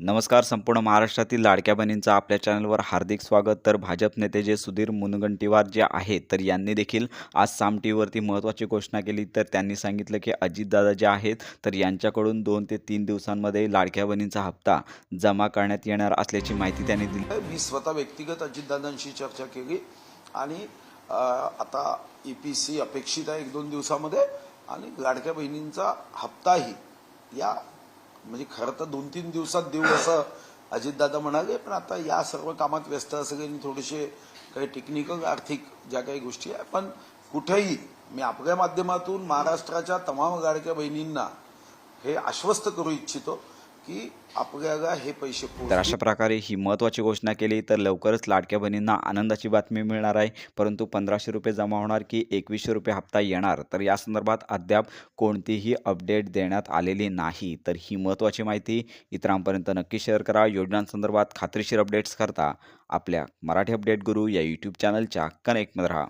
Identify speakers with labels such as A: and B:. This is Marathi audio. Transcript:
A: नमस्कार संपूर्ण महाराष्ट्रातील लाडक्या बहिणींचं आपल्या चॅनलवर हार्दिक स्वागत. तर भाजप नेते जे सुधीर मुनगंटीवार जे आहेत तर यांनी देखील आज साम टी व्हीवरती महत्त्वाची घोषणा केली. तर त्यांनी सांगितलं की अजितदादा जे आहेत तर यांच्याकडून दोन ते तीन दिवसांमध्ये लाडक्या बहिणींचा हप्ता जमा करण्यात येणार असल्याची माहिती त्यांनी दिली.
B: मी स्वतः व्यक्तिगत अजितदादांशी चर्चा केली आणि आता ई पी सी अपेक्षित आहे एक दोन दिवसामध्ये आणि लाडक्या बहिणींचा हप्ताही या म्हणजे खरं तर दोन तीन दिवसात देऊ असं अजितदादा म्हणाले पण आता या सर्व कामात व्यस्त असं थोडेसे काही टेक्निकल आर्थिक ज्या काही गोष्टी आहे पण कुठेही मी आपल्या माध्यमातून महाराष्ट्राच्या तमाम लाडक्या बहिणींना हे आश्वस्त करू इच्छितो. की आपल्याला हे पैसे
A: तर अशा प्रकारे ही महत्त्वाची घोषणा केली तर लवकरच लाडक्या बहिणींना आनंदाची बातमी मिळणार आहे. परंतु पंधराशे रुपये जमा होणार की एकवीसशे रुपये हप्ता येणार? तर या संदर्भात अद्याप कोणतीही अपडेट देण्यात आलेली नाही. तर ही महत्त्वाची माहिती इतरांपर्यंत नक्की शेअर करा. योजनांसंदर्भात खात्रीशीर अपडेट्स करता आपल्या मराठी अपडेट गुरु या यूट्यूब चॅनलच्या कनेक्टमध्ये राहा.